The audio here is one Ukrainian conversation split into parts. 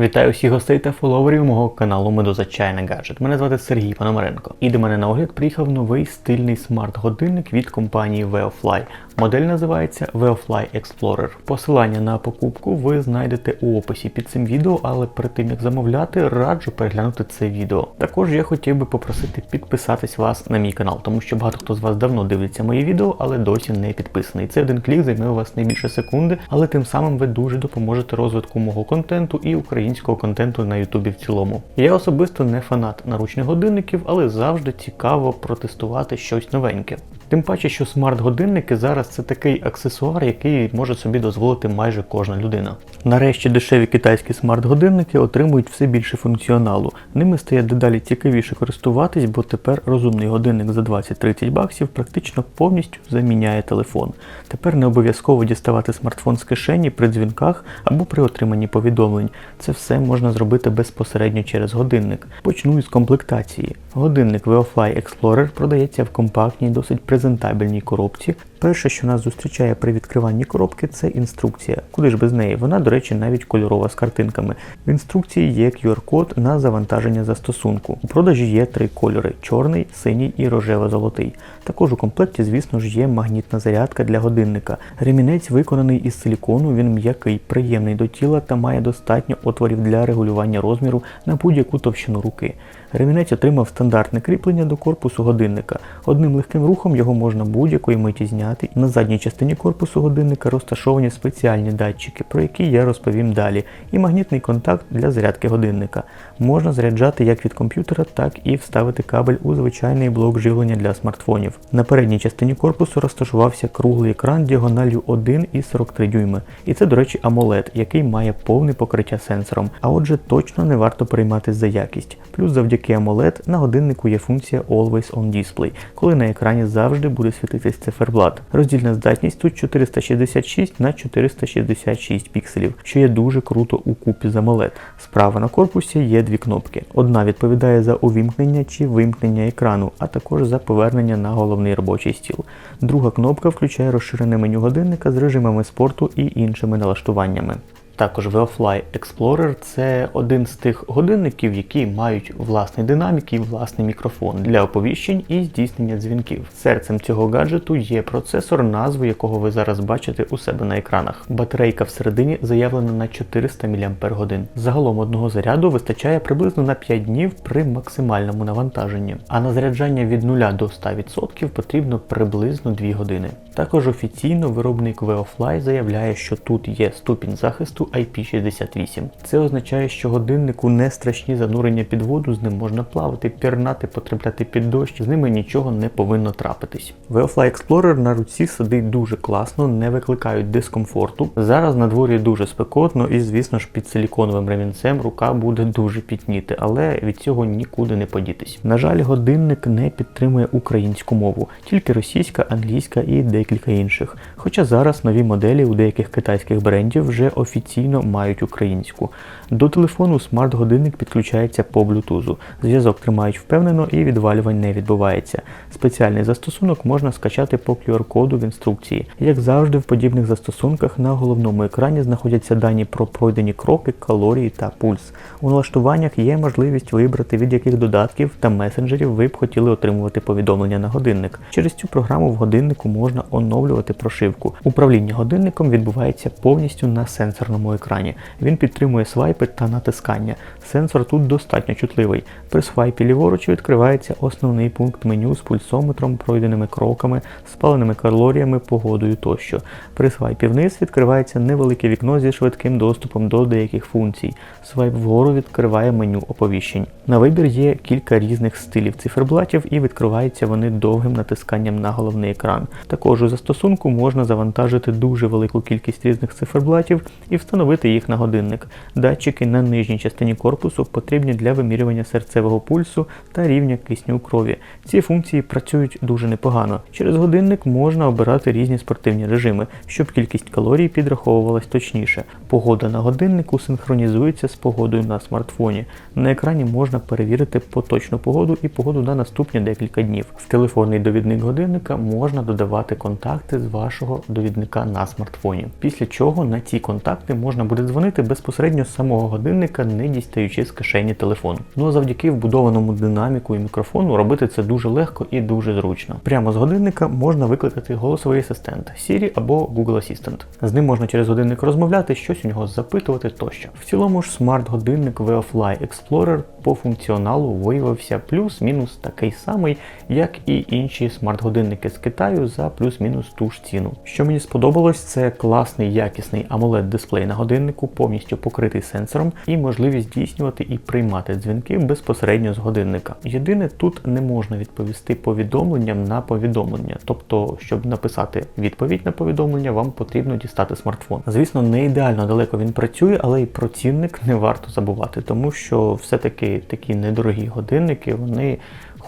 Вітаю всіх гостей та фоловерів мого каналу Медуза Чайна Гаджет. Мене звати Сергій Пономаренко. І до мене на огляд приїхав новий стильний смарт-годинник від компанії Weofly. Модель називається Weofly Explorer. Посилання на покупку ви знайдете у описі під цим відео, але перед тим як замовляти, раджу переглянути це відео. Також я хотів би попросити підписатись вас на мій канал, тому що багато хто з вас давно дивиться мої відео, але досі не підписаний. Це один клік займе у вас не більше секунди, але тим самим ви дуже допоможете розвитку мого контенту і українського контенту на Ютубі в цілому. Я особисто не фанат наручних годинників, але завжди цікаво протестувати щось новеньке. Тим паче, що смарт-годинники зараз це такий аксесуар, який може собі дозволити майже кожна людина. Нарешті дешеві китайські смарт-годинники отримують все більше функціоналу. Ними стає дедалі цікавіше користуватись, бо тепер розумний годинник за 20-30 баксів практично повністю заміняє телефон. Тепер не обов'язково діставати смартфон з кишені при дзвінках або при отриманні повідомлень. Це все можна зробити безпосередньо через годинник. Почну із комплектації. Годинник Weofly Explorer продається в компактній, досить презентабельній коробці. Перше, що нас зустрічає при відкриванні коробки, це інструкція. Куди ж без неї? Вона, до речі, навіть кольорова з картинками. В інструкції є QR-код на завантаження застосунку. У продажі є три кольори: чорний, синій і рожево-золотий. Також у комплекті, звісно ж, є магнітна зарядка для годинника. Ремінець виконаний із силікону, він м'який, приємний до тіла та має достатньо отворів для регулювання розміру на будь-яку товщину руки. Ремінець отримав стандартне кріплення до корпусу годинника. Одним легким рухом його можна будь-якої миті зняти. На задній частині корпусу годинника розташовані спеціальні датчики, про які я розповім далі, і магнітний контакт для зарядки годинника. Можна заряджати як від комп'ютера, так і вставити кабель у звичайний блок живлення для смартфонів. На передній частині корпусу розташувався круглий екран діагоналлю 1,43 дюйми. І це, до речі, AMOLED, який має повне покриття сенсором. А отже, точно не варто перейматися за якість. Плюс завдяки AMOLED на годиннику є функція Always On Display, коли на екрані завжди буде світитись циферблат. Роздільна здатність тут 466 на 466 пікселів, що є дуже круто у купі з AMOLED. Справа на корпусі є дві кнопки. Одна відповідає за увімкнення чи вимкнення екрану, а також за повернення на головний робочий стіл. Друга кнопка включає розширене меню годинника з режимами спорту і іншими налаштуваннями. Також Weofly Explorer це один з тих годинників, які мають власний динамік і власний мікрофон для оповіщень і здійснення дзвінків. Серцем цього гаджету є процесор, назву якого ви зараз бачите у себе на екранах. Батарейка всередині заявлена на 400 мАч. Загалом одного заряду вистачає приблизно на 5 днів при максимальному навантаженні, а на заряджання від 0 до 100% потрібно приблизно 2 години. Також офіційно виробник Weofly заявляє, що тут є ступінь захисту IP68. Це означає, що годиннику не страшні занурення під воду, з ним можна плавати, пірнати, потрапляти під дощ, з ними нічого не повинно трапитись. Weofly Explorer на руці сидить дуже класно, не викликають дискомфорту. Зараз на дворі дуже спекотно і, звісно ж, під силіконовим ремінцем рука буде дуже пітніти, але від цього нікуди не подітись. На жаль, годинник не підтримує українську мову, тільки російська, англійська і декілька інших. Хоча зараз нові моделі у деяких китайських брендів вже офіційно мають українську. До телефону смарт-годинник підключається по блютузу. Зв'язок тримають впевнено і відвалювань не відбувається. Спеціальний застосунок можна скачати по QR-коду в інструкції. Як завжди, в подібних застосунках на головному екрані знаходяться дані про пройдені кроки, калорії та пульс. У налаштуваннях є можливість вибрати, від яких додатків та месенджерів ви б хотіли отримувати повідомлення на годинник. Через цю програму в годиннику можна оновлювати прошивку. Управління годинником відбувається повністю на сенсорному екрані. Він підтримує свайпи та натискання. Сенсор тут достатньо чутливий. При свайпі ліворуч відкривається основний пункт меню з пульсометром, пройденими кроками, спаленими калоріями, погодою тощо. При свайпі вниз відкривається невелике вікно зі швидким доступом до деяких функцій. Свайп вгору відкриває меню оповіщень. На вибір є кілька різних стилів циферблатів і відкриваються вони довгим натисканням на головний екран. Також у застосунку можна завантажити дуже велику кількість різних циферблатів і встановити їх на годинник. Датчики на нижній частині корпусу потрібні для вимірювання серцевого пульсу та рівня кисню у крові. Ці функції працюють дуже непогано. Через годинник можна обирати різні спортивні режими, щоб кількість калорій підраховувалась точніше. Погода на годиннику синхронізується з погодою на смартфоні. На екрані можна перевірити поточну погоду і погоду на наступні декілька днів. В телефонний довідник годинника можна додавати контакти з вашого довідника на смартфоні. Після чого на ці контакти можна буде дзвонити безпосередньо з самого годинника, не дістаючи з кишені телефону. Ну а завдяки вбудованому динаміку і мікрофону робити це дуже легко і дуже зручно. Прямо з годинника можна викликати голосовий асистент Siri або Google Assistant. З ним можна через годинник розмовляти, щось у нього запитувати тощо. В цілому ж смарт-годинник Weofly Explorer по функціоналу виявився плюс-мінус такий самий, як і інші смарт-годинники з Китаю за плюс-мінус ту ж ціну. Що мені сподобалось, це класний якісний amoled дисплей на годиннику, повністю покритий сенсором, і можливість здійснювати і приймати дзвінки безпосередньо з годинника. Єдине, тут не можна відповісти повідомленням на повідомлення, тобто, щоб написати відповідь на повідомлення, вам потрібно дістати смартфон. Звісно, не ідеально далеко він працює, але і про цінник не варто забувати, тому що все-таки такі недорогі годинники, вони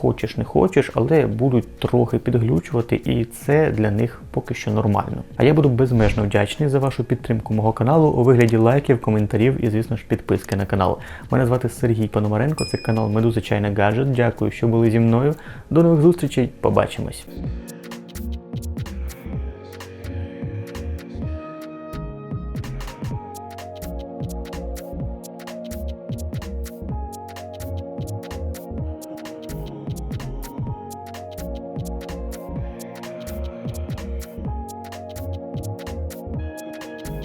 хочеш не хочеш, але будуть трохи підглючувати, і це для них поки що нормально. А я буду безмежно вдячний за вашу підтримку мого каналу у вигляді лайків, коментарів і, звісно ж, підписки на канал. Мене звати Сергій Пономаренко, це канал Медуза Гаджет. Дякую, що були зі мною. До нових зустрічей, побачимось.